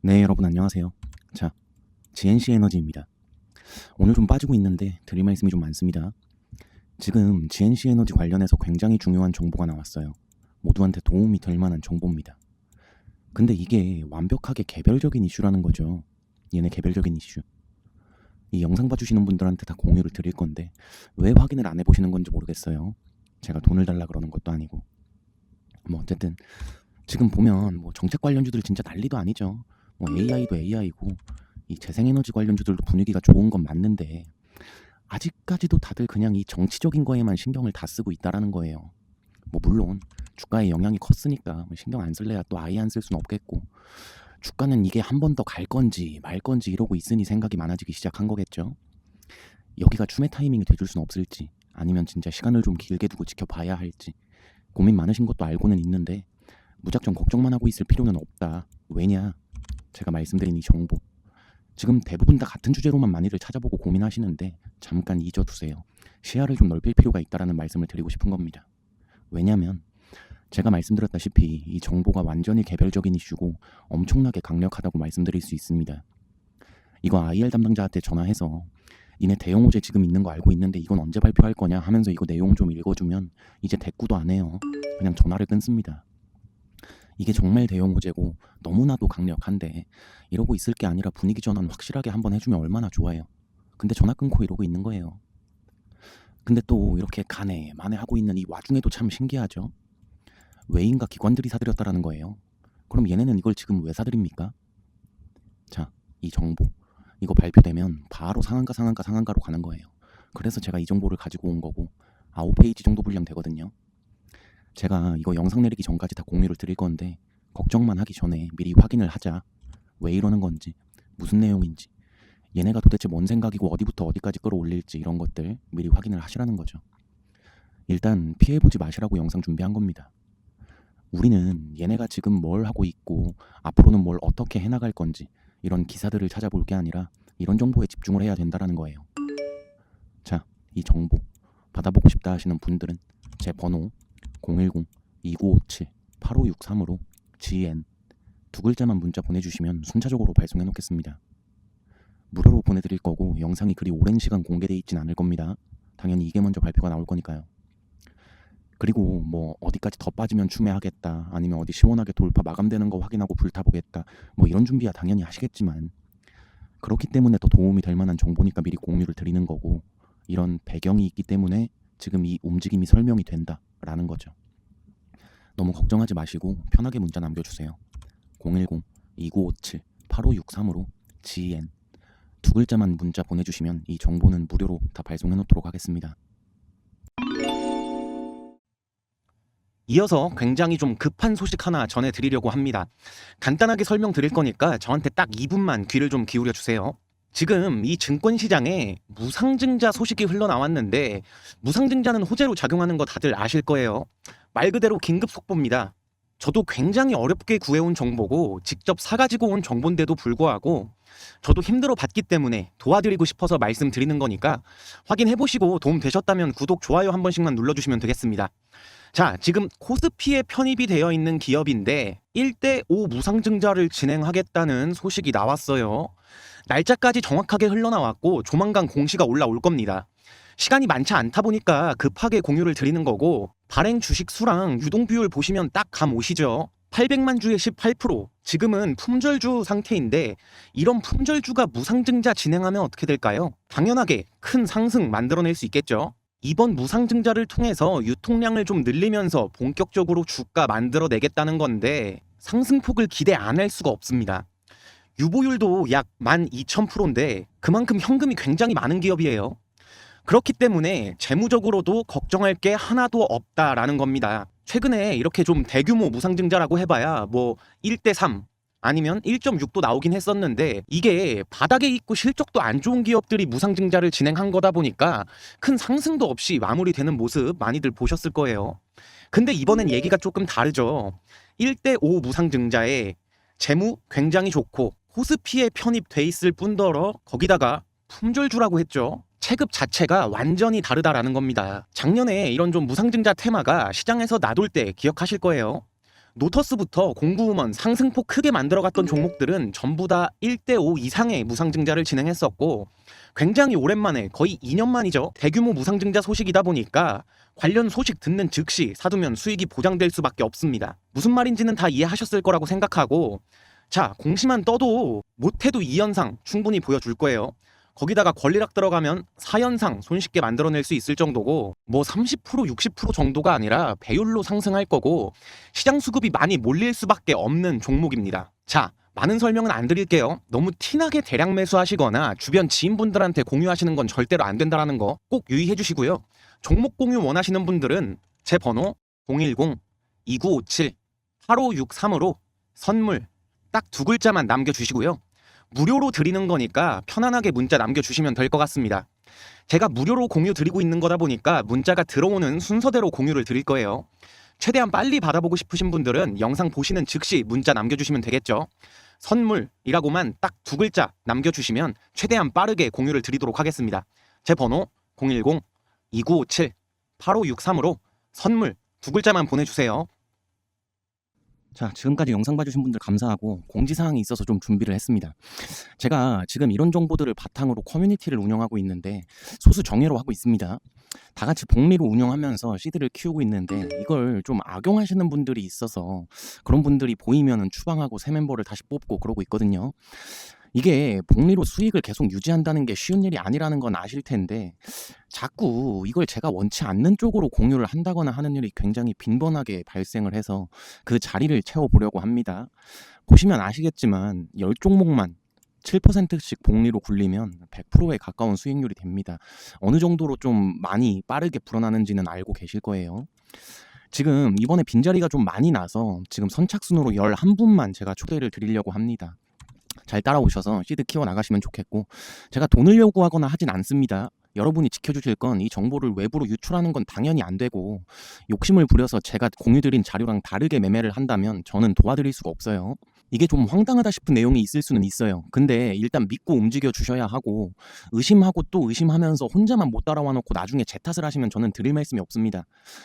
네, 여러분 안녕하세요. 자, GNC 에너지입니다. 오늘 좀 빠지고 있는데 드릴 말씀이 좀 많습니다. 지금 GNC 에너지 관련해서 굉장히 중요한 정보가 나왔어요. 모두한테 도움이 될 만한 정보입니다. 근데 이게 완벽하게 개별적인 이슈라는 거죠. 얘네 개별적인 이슈. 이 영상 봐주시는 분들한테 다 공유를 드릴 건데 왜 확인을 안 해보시는 건지 모르겠어요. 제가 돈을 달라 그러는 것도 아니고. 뭐 어쨌든 지금 보면 뭐 정책 관련주들 진짜 난리도 아니죠. 뭐 AI도 AI고 이 재생에너지 관련주들도 분위기가 좋은 건 맞는데 아직까지도 다들 그냥 이 정치적인 거에만 신경을 다 쓰고 있다라는 거예요. 뭐 물론 주가에 영향이 컸으니까 뭐 신경 안 쓸래야 또 아예 안 쓸 수는 없겠고 주가는 이게 한 번 더 갈 건지 말 건지 이러고 있으니 생각이 많아지기 시작한 거겠죠. 여기가 춤의 타이밍이 돼줄 수는 없을지 아니면 진짜 시간을 좀 길게 두고 지켜봐야 할지 고민 많으신 것도 알고는 있는데 무작정 걱정만 하고 있을 필요는 없다. 왜냐? 제가 말씀드린 이 정보 지금 대부분 다 같은 주제로만 많이들 찾아보고 고민하시는데 잠깐 잊어두세요. 시야를 좀 넓힐 필요가 있다라는 말씀을 드리고 싶은 겁니다. 왜냐하면 제가 말씀드렸다시피 이 정보가 완전히 개별적인 이슈고 엄청나게 강력하다고 말씀드릴 수 있습니다. 이거 IR 담당자한테 전화해서 니네 대형 호재 지금 있는 거 알고 있는데 이건 언제 발표할 거냐 하면서 이거 내용 좀 읽어주면 이제 대꾸도 안 해요. 그냥 전화를 끊습니다. 이게 정말 대형 호재고 너무나도 강력한데 이러고 있을 게 아니라 분위기 전환 확실하게 한번 해주면 얼마나 좋아요. 근데 전화 끊고 이러고 있는 거예요. 근데 또 이렇게 가네 만에 하고 있는 이 와중에도 참 신기하죠. 외인과 기관들이 사들였다라는 거예요. 그럼 얘네는 이걸 지금 왜 사들입니까? 자, 이 정보 이거 발표되면 바로 상한가 상한가 상한가로 가는 거예요. 그래서 제가 이 정보를 가지고 온 거고 9페이지 정도 분량 되거든요. 제가 이거 영상 내리기 전까지 다 공유를 드릴 건데 걱정만 하기 전에 미리 확인을 하자. 왜 이러는 건지, 무슨 내용인지, 얘네가 도대체 뭔 생각이고 어디부터 어디까지 끌어올릴지 이런 것들 미리 확인을 하시라는 거죠. 일단 피해보지 마시라고 영상 준비한 겁니다. 우리는 얘네가 지금 뭘 하고 있고 앞으로는 뭘 어떻게 해나갈 건지 이런 기사들을 찾아볼 게 아니라 이런 정보에 집중을 해야 된다라는 거예요. 자, 이 정보 받아보고 싶다 하시는 분들은 제 번호 010-2957-8563으로 GN 두 글자만 문자 보내주시면 순차적으로 발송해 놓겠습니다. 무료로 보내드릴 거고 영상이 그리 오랜 시간 공개돼 있진 않을 겁니다. 당연히 이게 먼저 발표가 나올 거니까요. 그리고 뭐 어디까지 더 빠지면 추매하겠다 아니면 어디 시원하게 돌파 마감되는 거 확인하고 불타보겠다 뭐 이런 준비야 당연히 하시겠지만 그렇기 때문에 더 도움이 될 만한 정보니까 미리 공유를 드리는 거고 이런 배경이 있기 때문에 지금 이 움직임이 설명이 된다 라는 거죠. 너무 걱정하지 마시고 편하게 문자 남겨주세요. 010-2957-8563으로 GN 두 글자만 문자 보내주시면 이 정보는 무료로 다 발송해 놓도록 하겠습니다. 이어서 굉장히 좀 급한 소식 하나 전해드리려고 합니다. 간단하게 설명드릴 거니까 저한테 딱 2분만 귀를 좀 기울여 주세요. 지금 이 증권 시장에 무상증자 소식이 흘러나왔는데 무상증자는 호재로 작용하는 거 다들 아실 거예요. 말 그대로 긴급 속보입니다. 저도 굉장히 어렵게 구해온 정보고 직접 사가지고 온 정보인데도 불구하고 저도 힘들어 봤기 때문에 도와드리고 싶어서 말씀드리는 거니까 확인해 보시고 도움 되셨다면 구독, 좋아요 한 번씩만 눌러주시면 되겠습니다. 자, 지금 코스피에 편입이 되어 있는 기업인데 1대5 무상증자를 진행하겠다는 소식이 나왔어요. 날짜까지 정확하게 흘러나왔고 조만간 공시가 올라올 겁니다. 시간이 많지 않다 보니까 급하게 공유를 드리는 거고 발행 주식 수랑 유동 비율 보시면 딱 감 오시죠. 800만 주에 18% 지금은 품절주 상태인데 이런 품절주가 무상증자 진행하면 어떻게 될까요? 당연하게 큰 상승 만들어낼 수 있겠죠. 이번 무상증자를 통해서 유통량을 좀 늘리면서 본격적으로 주가 만들어내겠다는 건데 상승폭을 기대 안 할 수가 없습니다. 유보율도 약 12,000%인데 그만큼 현금이 굉장히 많은 기업이에요. 그렇기 때문에 재무적으로도 걱정할 게 하나도 없다라는 겁니다. 최근에 이렇게 좀 대규모 무상증자라고 해봐야 뭐 1대3 아니면 1.6도 나오긴 했었는데 이게 바닥에 있고 실적도 안 좋은 기업들이 무상증자를 진행한 거다 보니까 큰 상승도 없이 마무리되는 모습 많이들 보셨을 거예요. 근데 이번엔 얘기가 조금 다르죠. 1대5 무상증자에 재무 굉장히 좋고 코스피에 편입돼 있을 뿐더러 거기다가 품절주라고 했죠. 체급 자체가 완전히 다르다라는 겁니다. 작년에 이런 좀 무상증자 테마가 시장에서 나돌 때 기억하실 거예요. 노터스부터 공구음원 상승폭 크게 만들어갔던 종목들은 전부 다 1대5 이상의 무상증자를 진행했었고 굉장히 오랜만에 거의 2년 만이죠. 대규모 무상증자 소식이다 보니까 관련 소식 듣는 즉시 사두면 수익이 보장될 수밖에 없습니다. 무슨 말인지는 다 이해하셨을 거라고 생각하고 자 공시만 떠도 못해도 2연상 충분히 보여줄 거예요. 거기다가 권리락 들어가면 4연상 손쉽게 만들어낼 수 있을 정도고 뭐 30% 60% 정도가 아니라 배율로 상승할 거고 시장 수급이 많이 몰릴 수밖에 없는 종목입니다. 자, 많은 설명은 안 드릴게요. 너무 티나게 대량 매수하시거나 주변 지인분들한테 공유하시는 건 절대로 안 된다라는 거 꼭 유의해 주시고요. 종목 공유 원하시는 분들은 제 번호 010-2957-8563으로 선물 딱 두 글자만 남겨주시고요. 무료로 드리는 거니까 편안하게 문자 남겨주시면 될 것 같습니다. 제가 무료로 공유 드리고 있는 거다 보니까 문자가 들어오는 순서대로 공유를 드릴 거예요. 최대한 빨리 받아보고 싶으신 분들은 영상 보시는 즉시 문자 남겨주시면 되겠죠. 선물이라고만 딱 두 글자 남겨주시면 최대한 빠르게 공유를 드리도록 하겠습니다. 제 번호 010-2957-8563으로 선물 두 글자만 보내주세요. 자, 지금까지 영상 봐주신 분들 감사하고 공지사항이 있어서 좀 준비를 했습니다. 제가 지금 이런 정보들을 바탕으로 커뮤니티를 운영하고 있는데 소수 정예로 하고 있습니다. 다 같이 복리로 운영하면서 씨드를 키우고 있는데 이걸 좀 악용하시는 분들이 있어서 그런 분들이 보이면은 추방하고 새 멤버를 다시 뽑고 그러고 있거든요. 이게 복리로 수익을 계속 유지한다는 게 쉬운 일이 아니라는 건 아실 텐데 자꾸 이걸 제가 원치 않는 쪽으로 공유를 한다거나 하는 일이 굉장히 빈번하게 발생을 해서 그 자리를 채워보려고 합니다. 보시면 아시겠지만 10종목만 7%씩 복리로 굴리면 100%에 가까운 수익률이 됩니다. 어느 정도로 좀 많이 빠르게 불어나는지는 알고 계실 거예요. 지금 이번에 빈자리가 좀 많이 나서 지금 선착순으로 11분만 제가 초대를 드리려고 합니다. 잘 따라오셔서 시드 키워 나가시면 좋겠고 제가 돈을 요구하거나 하진 않습니다. 여러분이 지켜주실 건 이 정보를 외부로 유출하는 건 당연히 안 되고 욕심을 부려서 제가 공유드린 자료랑 다르게 매매를 한다면 저는 도와드릴 수가 없어요. 이게 좀 황당하다 싶은 내용이 있을 수는 있어요. 근데 일단 믿고 움직여 주셔야 하고 의심하고 또 의심하면서 혼자만 못 따라와 놓고 나중에 제 탓을 하시면 저는 드릴 말씀이 없습니다.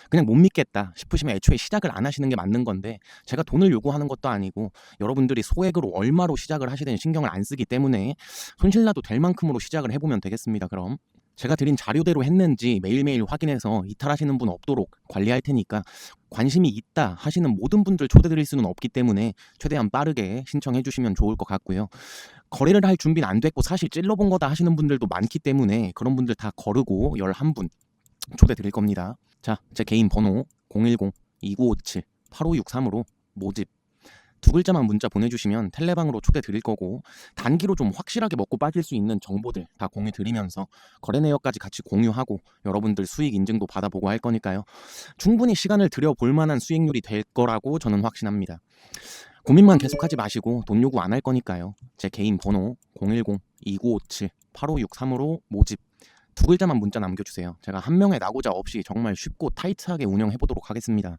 그냥 못 믿겠다 싶으시면 애초에 시작을 안 하시는 게 맞는 건데 제가 돈을 요구하는 것도 아니고 여러분들이 소액으로 얼마로 시작을 하시든 신경을 안 쓰기 때문에 손실나도 될 만큼으로 시작을 해보면 되겠습니다. 그럼 제가 드린 자료대로 했는지 매일매일 확인해서 이탈하시는 분 없도록 관리할 테니까 관심이 있다 하시는 모든 분들 초대드릴 수는 없기 때문에 최대한 빠르게 신청해 주시면 좋을 것 같고요. 거래를 할 준비는 안 됐고 사실 찔러본 거다 하시는 분들도 많기 때문에 그런 분들 다 거르고 11분 초대 드릴 겁니다. 자, 제 개인 번호 010-2957-8563으로 모집 두 글자만 문자 보내주시면 텔레방으로 초대 드릴 거고 단기로 좀 확실하게 먹고 빠질 수 있는 정보들 다 공유 드리면서 거래 내역까지 같이 공유하고 여러분들 수익 인증도 받아보고 할 거니까요. 충분히 시간을 들여 볼 만한 수익률이 될 거라고 저는 확신합니다. 고민만 계속하지 마시고 돈 요구 안 할 거니까요. 제 개인 번호 010-2957-8563으로 모집 두 글자만 문자 남겨주세요. 제가 한 명의 나고자 없이 정말 쉽고 타이트하게 운영해 보도록 하겠습니다.